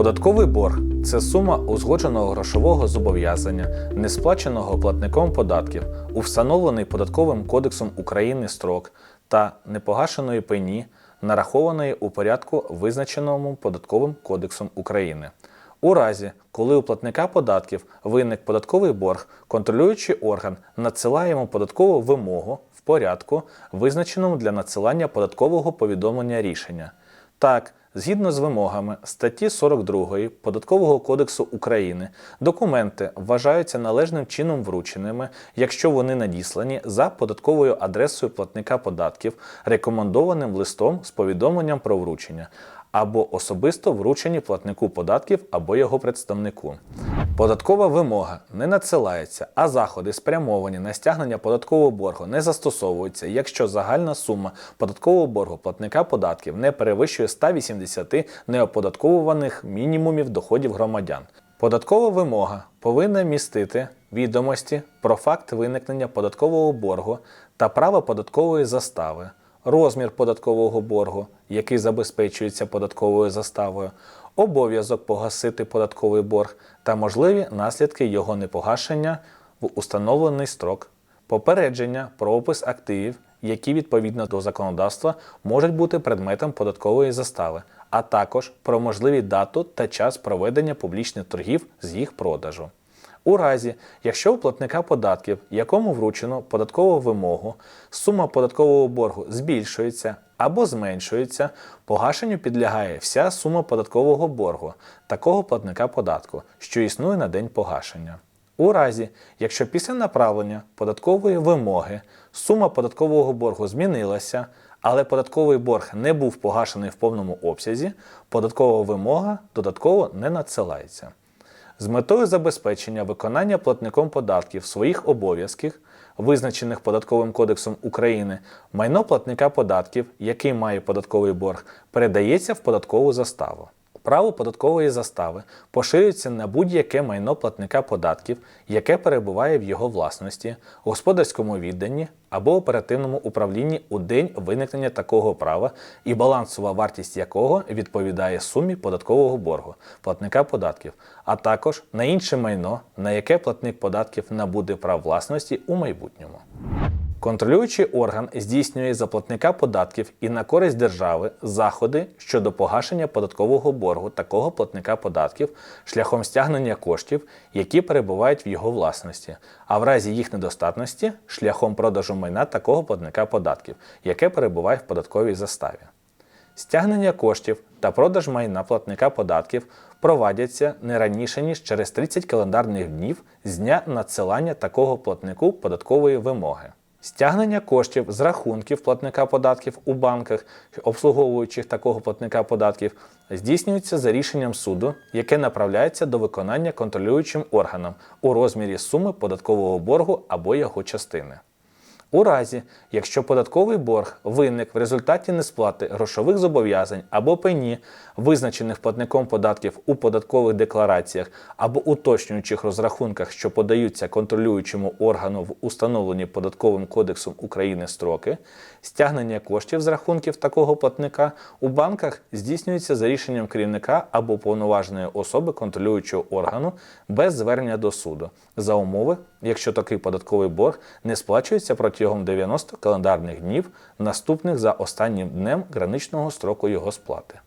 Податковий борг це сума узгодженого грошового зобов'язання, не сплаченого платником податків у встановлений податковим кодексом України строк та непогашеної пені, нарахованої у порядку, визначеному податковим кодексом України. У разі, коли у платника податків виник податковий борг, контролюючий орган надсилає йому податкову вимогу в порядку, визначеному для надсилання податкового повідомлення рішення. Так, згідно з вимогами статті 42 Податкового кодексу України, документи вважаються належним чином врученими, якщо вони надіслані за податковою адресою платника податків, рекомендованим листом з повідомленням про вручення, або особисто вручені платнику податків або його представнику. Податкова вимога не надсилається, а заходи, спрямовані на стягнення податкового боргу, не застосовуються, якщо загальна сума податкового боргу платника податків не перевищує 180 неоподатковуваних мінімумів доходів громадян. Податкова вимога повинна містити відомості про факт виникнення податкового боргу та право податкової застави, розмір податкового боргу, який забезпечується податковою заставою, обов'язок погасити податковий борг та можливі наслідки його непогашення в установлений строк, попередження про опис активів, які відповідно до законодавства можуть бути предметом податкової застави, а також про можливі дату та час проведення публічних торгів з їх продажу. У разі, якщо у платника податків, якому вручено податкову вимогу, сума податкового боргу збільшується або зменшується, погашенню підлягає вся сума податкового боргу такого платника податку, що існує на день погашення. У разі, якщо після направлення податкової вимоги сума податкового боргу змінилася, але податковий борг не був погашений в повному обсязі, податкова вимога додатково не надсилається. З метою забезпечення виконання платником податків своїх обов'язків, визначених Податковим кодексом України, майно платника податків, який має податковий борг, передається в податкову заставу. Право податкової застави поширюється на будь-яке майно платника податків, яке перебуває в його власності, господарському відданні або оперативному управлінні у день виникнення такого права і балансова вартість якого відповідає сумі податкового боргу платника податків, а також на інше майно, на яке платник податків набуде прав власності у майбутньому. Контролюючий орган здійснює за платника податків і на користь держави заходи щодо погашення податкового боргу такого платника податків шляхом стягнення коштів, які перебувають в його власності, а в разі їх недостатності шляхом продажу майна такого платника податків, яке перебуває в податковій заставі. Стягнення коштів та продаж майна платника податків провадяться не раніше ніж через 30 календарних днів з дня надсилання такого платнику податкової вимоги. Стягнення коштів з рахунків платника податків у банках, обслуговуючих такого платника податків, здійснюється за рішенням суду, яке направляється до виконання контролюючим органом у розмірі суми податкового боргу або його частини. У разі, якщо податковий борг виник в результаті несплати грошових зобов'язань або пені, визначених платником податків у податкових деклараціях або уточнюючих розрахунках, що подаються контролюючому органу в установлені податковим кодексом України строки, стягнення коштів з рахунків такого платника у банках здійснюється за рішенням керівника або повноваженої особи контролюючого органу без звернення до суду за умови, якщо такий податковий борг не сплачується протягом 90 календарних днів, наступних за останнім днем граничного строку його сплати.